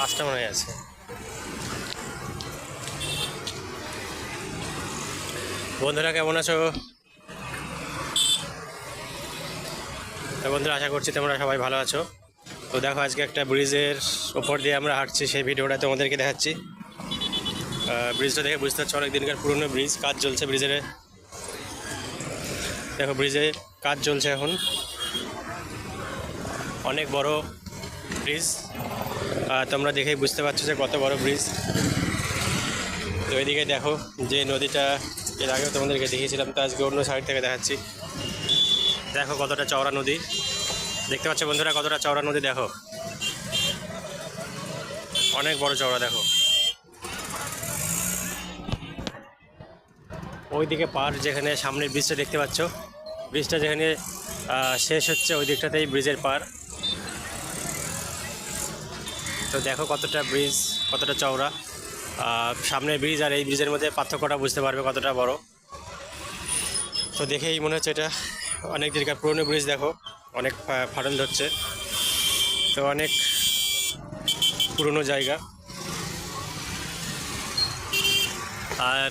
পাঁচটা মনে হয় আছে। বন্ধুরা, কেমন আছো? তো বন্ধুরা, আশা করছি তোমরা সবাই ভালো আছো। তো দেখো, আজকে একটা ব্রিজের ওপর দিয়ে আমরা হাঁটছি, সেই ভিডিওটা তোমাদেরকে দেখাচ্ছি। ব্রিজটা দেখে বুঝতে পারছ অনেক দিনকার পুরনো ব্রিজ, কাজ চলছে ব্রিজের। দেখো, ব্রিজে কাজ চলছে এখন। অনেক বড় ব্রিজ। তোমরা দেখেই বুঝতে পারছ যে কত বড় ব্রিজ তো এদিকে দেখো যে নদীটা, এর আগেও তোমাদেরকে দেখিয়েছিলাম, তো আজকে অন্য সাইড থেকে দেখাচ্ছি। দেখো কতটা চওড়া নদী। দেখতে পাচ্ছ বন্ধুরা কতটা চওড়া নদী, দেখো। অনেক বড় চওড়া, দেখো। ওইদিকে পার যেখানে সামনের ব্রিজটা দেখতে পাচ্ছ। ব্রিজটা যেখানে শেষ হচ্ছে ওই দিকটাতেই ব্রিজের পার। তো দেখো কতটা ব্রিজ কতটা চওড়া। আহ, সামনের ব্রিজ আর এই ব্রিজের মধ্যে পার্থক্যটা বুঝতে পারবে কতটা বড়। তো দেখেই মনে হচ্ছে এটা অনেক দিনকার পুরনো ব্রিজ দেখো অনেক ফাটল ধরছে। তো অনেক পুরনো জায়গা। আর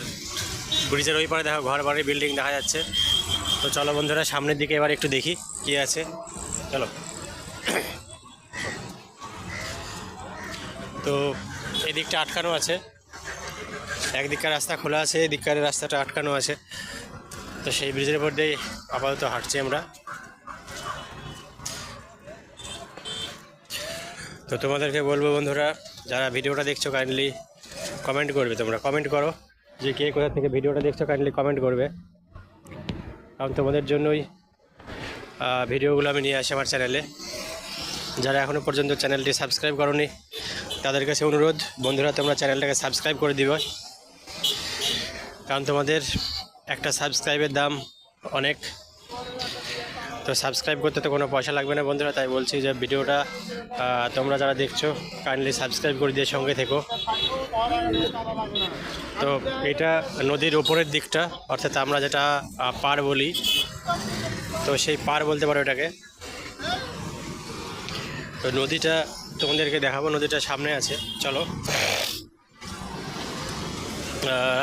ব্রিজের ওই পারে দেখো ঘর বাড়ি বিল্ডিং দেখা যাচ্ছে। তো চলো বন্ধুরা সামনের দিকে এবার একটু দেখি কি আছে। চলো। তো এদিকটা আটকানো আছে। একদিককার রাস্তা খোলা আছে, এদিককার রাস্তাটা আটকানো আছে। তো সেই ব্রিজের উপর দিয়েই আপাতত হাঁটছি আমরা। তো তোমাদেরকে বলব বন্ধুরা, যারা ভিডিওটা দেখছ কাইন্ডলি কমেন্ট করবে তোমরা। কমেন্ট করো যে কে কোথা থেকে ভিডিওটা দেখছ কাইন্ডলি কমেন্ট করবে। কারণ তোমাদের জন্যই ভিডিওগুলো আমি নিয়ে আসি আমার চ্যানেলে যারা এখনও পর্যন্ত চ্যানেলটি সাবস্ক্রাইব করনি তাদের কাছে অনুরোধ, বন্ধুরা, তোমরা চ্যানেলটাকে সাবস্ক্রাইব করে দিবে। কারণ তোমাদের একটা সাবস্ক্রাইবের দাম অনেক। তো সাবস্ক্রাইব করতে তো কোনো পয়সা লাগবে না বন্ধুরা, তাই বলছি যে ভিডিওটা তোমরা যারা দেখছ কাইন্ডলি সাবস্ক্রাইব করে দিয়ে সঙ্গে থেকো। তো এটা নদীর ওপরের দিকটা, অর্থাৎ আমরা যেটা পার বলি, তো সেই পার বলতে পারো এটাকে। তো নদীটা তোমাদেরকে দেখাবো, নদীটা সামনে আছে, চলো।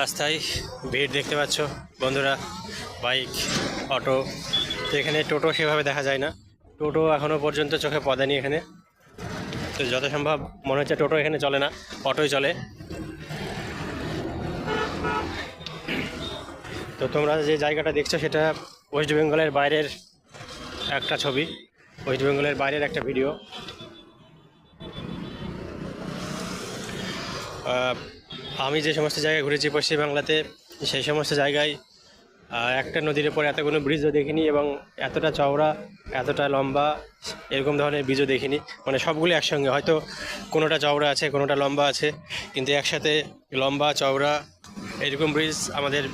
রাস্তায় ভিড় দেখতে পাচ্ছ, বন্ধুরা, বাইক, অটো, তো এখানে টোটো সেভাবে দেখা যায় না। টোটো এখনও পর্যন্ত চোখে পদানি এখানে। তো যত সম্ভব মনে হচ্ছে টোটো এখানে চলে না, অটোই চলে। তো তোমরা যে জায়গাটা দেখছ, সেটা ওয়েস্ট বেঙ্গলের বাইরের একটা ছবি। ওয়েস্ট বেঙ্গলের বাইরের একটা ভিডিও আমি যে সমস্ত জায়গায় ঘুরেছি পশ্চিমবাংলাতে সেই সমস্ত জায়গায় একটা নদীর উপর এত কোনো ব্রিজও দেখিনি এবং এতটা চওড়া, এতটা লম্বা, এরকম ধরনের ব্রিজও দেখিনি। মানে সবগুলি একসঙ্গে, হয়তো কোনোটা চওড়া আছে, কোনোটা লম্বা আছে, কিন্তু একসাথে লম্বা, চওড়া, এরকম ব্রিজ আমাদের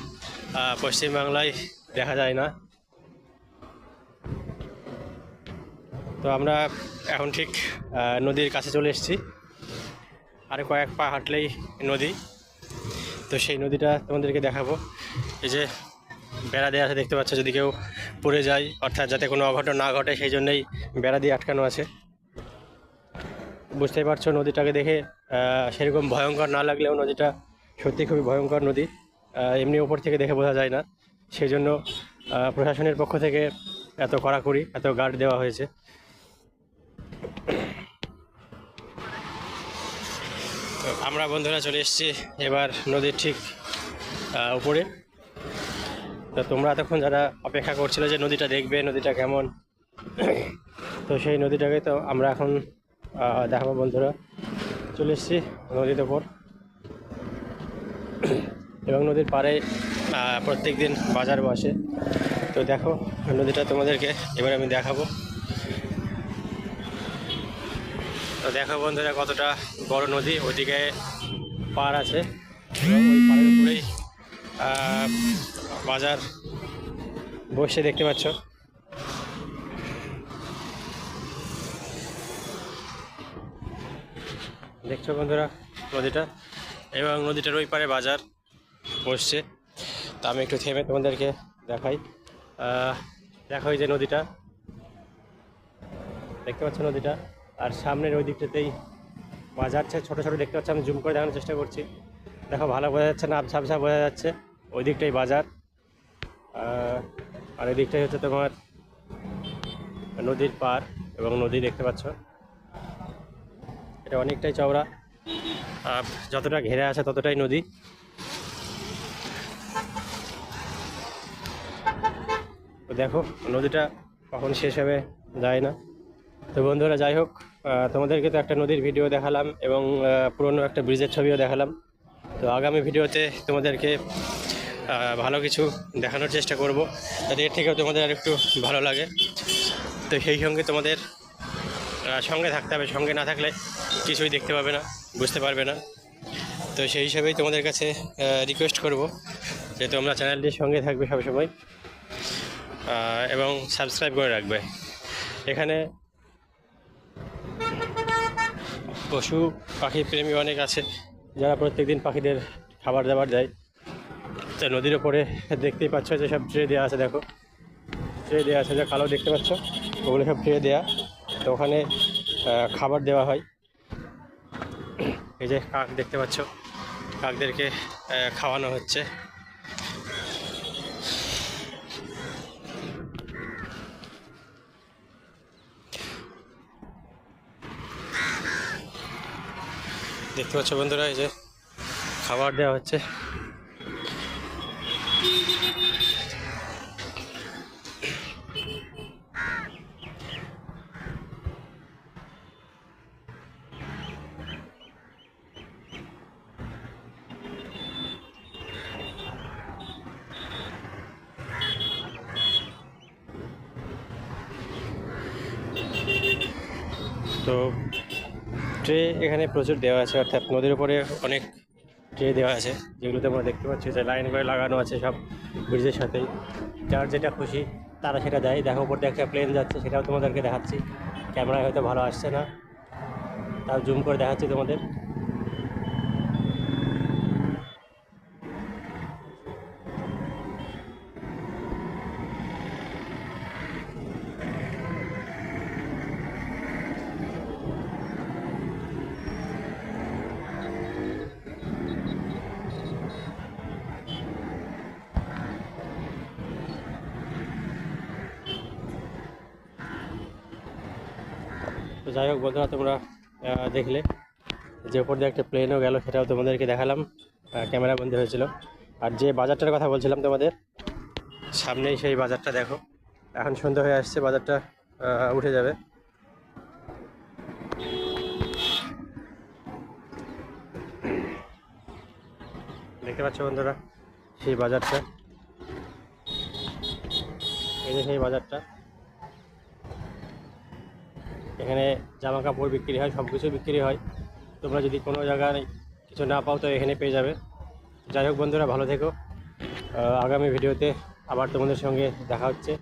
পশ্চিমবাংলায় দেখা যায় না। তো আমরা এখন ঠিক নদীর কাছে চলে এসেছি। আরে কয়েক পা হাঁটলেই নদী। তো সেই নদীটা তোমাদেরকে দেখাবো। এই যে বেড়া দেওয়া আছে, দেখতে পাচ্ছ যদি কেউ পড়ে যায়, অর্থাৎ যাতে কোনো অঘটন না ঘটে, সেই জন্যই বেড়া দিয়ে আটকানো আছে। বুঝতেই পারছ নদীটাকে দেখে সেরকম ভয়ঙ্কর না লাগলেও নদীটা সত্যি খুবই ভয়ঙ্কর নদী। এমনি ওপর থেকে দেখে বোঝা যায় না। সেই জন্য প্রশাসনের পক্ষ থেকে এত কড়াকড়ি, এত গার্ড দেওয়া হয়েছে। আমরা বন্ধুরা চলে এসেছি এবার নদীর ঠিক উপরে। তো তোমরা এতক্ষণ যারা অপেক্ষা করছিলে যে নদীটা দেখবে, নদীটা কেমন, তো সেই নদীটাকে তো আমরা এখন দেখাবো বন্ধুরা। চলে এসেছি নদীর ওপর এবং নদীর পাড়ে প্রত্যেক দিন বাজার বসে তো দেখো নদীটা তোমাদেরকে এবার আমি দেখাবো। তো দেখো বন্ধুরা কতটা বড় নদী ওদিকে পার আছে। ওই উপরেই বাজার বসে দেখতে পাচ্ছ। দেখছ বন্ধুরা নদীটা? এবং নদীটার ওই পারে বাজার বসছে। তা আমি একটু থেমে তোমাদেরকে দেখাই। দেখো এই যে নদীটা। দেখতে পাচ্ছ নদীটা? আর সামনের ওই দিকটাতেই বাজার ছে- ছোটো ছোটো দেখতে পাচ্ছি, আমি জুম করে দেখানোর চেষ্টা করছি। দেখো, ভালো বোঝা যাচ্ছে না আবছা আবছা বোঝা যাচ্ছে, ওই দিকটাই বাজার। আর এই দিকটাই হচ্ছে তোমার নদীর পার এবং নদী দেখতে পাচ্ছ। এটা অনেকটাই চওড়া, আর যতটা ঘেরে আছে ততটাই নদী। তো দেখো, নদীটা কখন শেষ হবে, যায় না। তো বন্ধুরা, যাই হোক তোমাদেরকে তো একটা নদীর ভিডিও দেখালাম এবং পুরনো একটা ব্রিজের ছবিও দেখালাম। তো আগামী ভিডিওতে তোমাদেরকে ভালো কিছু দেখানোর চেষ্টা করব। যাতে এর থেকেও তোমাদের আর একটু ভালো লাগে। তো সেই সঙ্গে তোমাদের সঙ্গে থাকতে হবে, সঙ্গে না থাকলে কিছুই দেখতে পাবে না, বুঝতে পারবে না। তো সেই হিসাবেই তোমাদের কাছে রিকোয়েস্ট করব যে তোমরা চ্যানেলটির সঙ্গে থাকবে সবসময় এবং সাবস্ক্রাইব করে রাখবে। এখানে পশু, পাখি, প্রেমী অনেক আছে। যারা প্রত্যেক দিন পাখিদের খাবার দাবার দেয়। তো নদীর ওপরে দেখতেই পাচ্ছ যে সব ট্রে দেওয়া আছে, দেখো। ট্রে দেওয়া আছে, যে কালো দেখতে পাচ্ছ, ওগুলো সব ট্রে দেওয়া তো ওখানে খাবার দেওয়া হয়। এই যে কাক দেখতে পাচ্ছ, কাকদেরকে খাওয়ানো হচ্ছে। দেখতে পাচ্ছ বন্ধুরা এই যে খাবার দেওয়া হচ্ছে। তো ট্রে এখানে প্রচুর দেওয়া আছে, অর্থাৎ নদীর উপরে অনেক ট্রে দেওয়া আছে, যেগুলোতে তোমরা দেখতে পাচ্ছি যে লাইন করে লাগানো আছে সব ব্রিজের সাথেই। যার যেটা খুশি, তারা সেটা দেয়। দেখো, উপর দিয়ে একটা প্লেন যাচ্ছে, সেটাও তোমাদেরকে দেখাচ্ছি। ক্যামেরায় হয়তো ভালো আসছে না। তাও জুম করে দেখাচ্ছি তোমাদের। যাই হোক বন্ধুরা, তোমরা দেখলে যে উপর দিয়ে একটা প্লেনও গেল, সেটাও তোমাদেরকে দেখালাম। ক্যামেরা বন্দি হয়েছিল। আর যে বাজারটার কথা বলছিলাম তোমাদের, সামনেই সেই বাজারটা দেখো। এখন সন্ধ্যা হয়ে আসছে, বাজারটা উঠে যাবে। দেখতে পাচ্ছ বন্ধুরা, সেই বাজারটা। এই যে সেই বাজারটা। এখানে জামা কাপড় বিক্রি হয় সব কিছু বিক্রি হয়। তোমরা যদি কোনো জায়গায় কিছু না পাও তো এখানে পেয়ে যাবে। যাই হোক বন্ধুরা, ভালো থেকো। আগামী ভিডিওতে আবার তোমাদের সঙ্গে দেখা হচ্ছে।